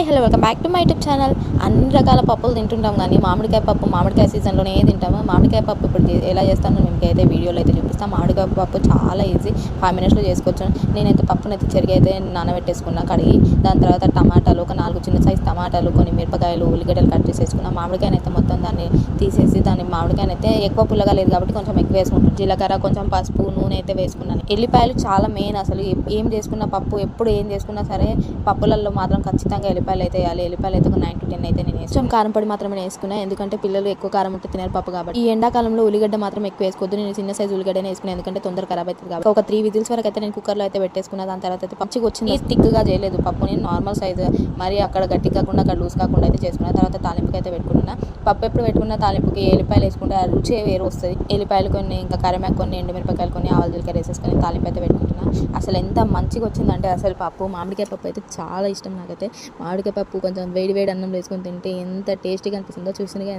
Hi hello welcome back to my YouTube channel. అన్ని రకాల పప్పులు తింటుంటాం కానీ మామిడికాయ పప్పు మామిడికాయ సీజన్లోనే తింటాము. మామిడికాయ పప్పు ఇప్పుడు ఎలా చేస్తానో మేము అయితే వీడియోలో అయితే చూపిస్తాం. మామిడికాయ పప్పు చాలా ఈజీ ఫైవ్ మినిట్స్లో చేసుకోవచ్చు. నేనైతే పప్పునైతే అయితే చెరిగి అయితే నానబెట్టేసుకున్నా కడిగి దాని తర్వాత టమాటాలు ఒక నాలుగు చిన్న సైజ్ టమాటాలు కొన్ని మిరపకాయలు ఉల్లిగడ్డలు కట్ చేసేసుకున్నా. మామిడికాయని అయితే మొత్తం దాన్ని తీసేసి దాన్ని మామిడికాయని అయితే ఎక్కువ పుల్లగా లేదు కాబట్టి కొంచెం ఎక్కువ వేసుకుంటాను జీలకర్ర కొంచెం పసుపు నూనె అయితే వేసుకున్నాను. ఎల్లిపాయలు చాలా మెయిన్ అసలు. ఏం చేసుకున్న పప్పు ఎప్పుడు ఏం చేసుకున్నా సరే పప్పులలో మాత్రం ఖచ్చితంగా ఉల్లిపాయలు అయితే వేయాలి. ఎల్లిపాయలు అయితే ఒక నైన్ టు టెన్ అయితే నేను ఇష్టం కారం పొడి మాత్రమే వేసుకున్నా. ఎందుకంటే పిల్లలు ఎక్కువ కారం ఉంటే తినరు పప్పు కాబట్టి. ఈ ఎండాకాలంలో ఉల్లిగడ్డ మాత్రం ఎక్కువ వేసుకోవద్దు. నేను చిన్న సైజు ఉల్లిగడ్డనే వేసుకున్నాను ఎందుకంటే తొందర ఖరాబ్ అవుతుంది కాబట్టి. ఒక త్రీ విజిల్స్ వరకు అయితే నేను కుక్కర్లో అయితే పెట్టేసుకున్నా. దాని తర్వాత అయితే పచ్చిగా వచ్చింది. థిక్గా చేయలేదు పప్పు. నేను నార్మల్ సైజు మరి అక్కడ గట్టి కాకుండా అక్కడ లూజ్ కాకుండా అయితే చేసుకున్నా. తర్వాత తాలింపుకి అయితే పెట్టుకున్నా. పప్పు ఎప్పుడు పెట్టుకున్న తాలింపుకి ఎల్లిపాయలు వేసుకుంటే ఆ రుచి వేరు వస్తుంది. ఎల్లిపాయలు కొన్ని ఇంకా కరిమాకు కొన్ని ఎండుమిరపకాయలు కొన్ని ఆవాలు జీలకర్ర వేసేసుకొని తాలింపు అయితే పెట్టుకుంటున్నా. అసలు ఎంత మంచిగా వచ్చిందంటే అసలు పప్పు. మామిడికాయ పప్పు అయితే చాలా ఇష్టం నాకైతే. మామిడికాయ పప్పు కొంచెం వేడి వేడి అన్నం వేసుకొని తింటే ఎంత టేస్టీగా అనిపిస్తుందో చూసినగా